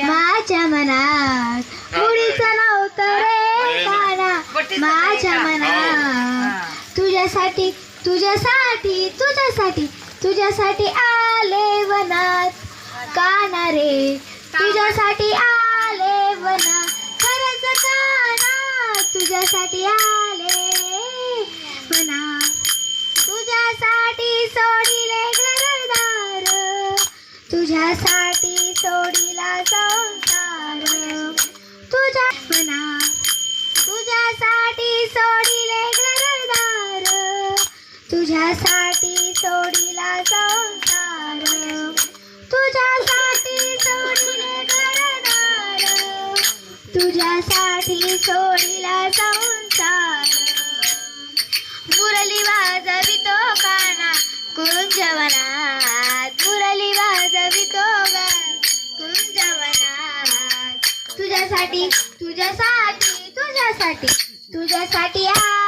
माझ्या मनात मुळीचं नव्हतं रे काना माझ्या मनात तुझ्यासाठी तुझ्यासाठी तुझ्यासाठी तुझ्यासाठी आले वनात. काना रे? तुझ्यासाठी आले वनात. खरंच काना तुझ्यासाठी आले वनात. तुझ्यासाठी सोडिले घरदार. तुझ्यासाठी सोडिला तुझ्यासाठी सोडिला संसार तुझ्यासाठी सोडिले घरदार तुझ्यासाठी सोडिला संसार. मुरली वाजवितो काना कुंजवनात मुरली वाजवितो गा कुंजवनात तुझ्यासाठी तुझ्यासाठी तुझ्यासाठी तुझ्यासाठी आ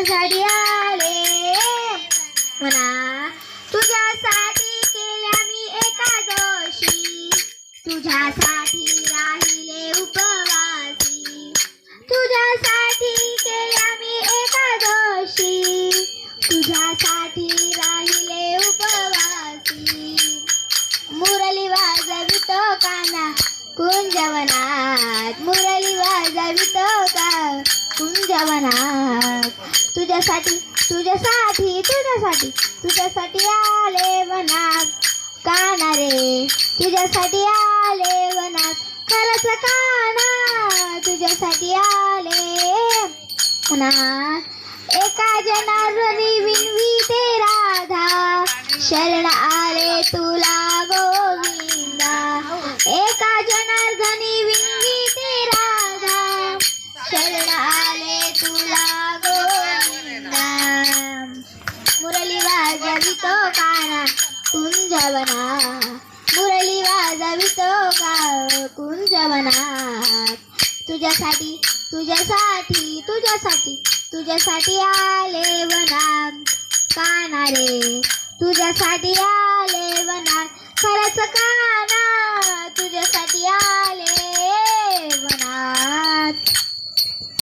माझ्यासाठी आले. म्हणा तुझ्यासाठी केल्या मी एका दोषी तुझ्यासाठी राहिले उपवासी. तुझ्यासाठी केल्या मी एका दोषी तुझ्यासाठी राहिले उपवासी. मुरली वाजवितो काना कुंजवनात. मुरली वाजवितो का कुंजवनात. तुझ्यासाठी तुझ्यासाठी तुझ्यासाठी तुझ्यासाठी आले वनात काना रे तुझ्यासाठी आले वनात खरंच काना. तुझ्यासाठी आले वनात. एका जनार्दनी विनवी ते राधा. शरण आले तुला गोविंदा. एका जनार्दनी विनवी ते राधा. शरण आले तुला वाजवितो काना कुंजवना मुरली वाजवितो का कुंजवना तुझ्यासाठी तुझ्यासाठी तुझ्यासाठी तुझ्यासाठी आले वनात काना रे तुझ्यासाठी आले वनात खरंच काना तुझ्यासाठी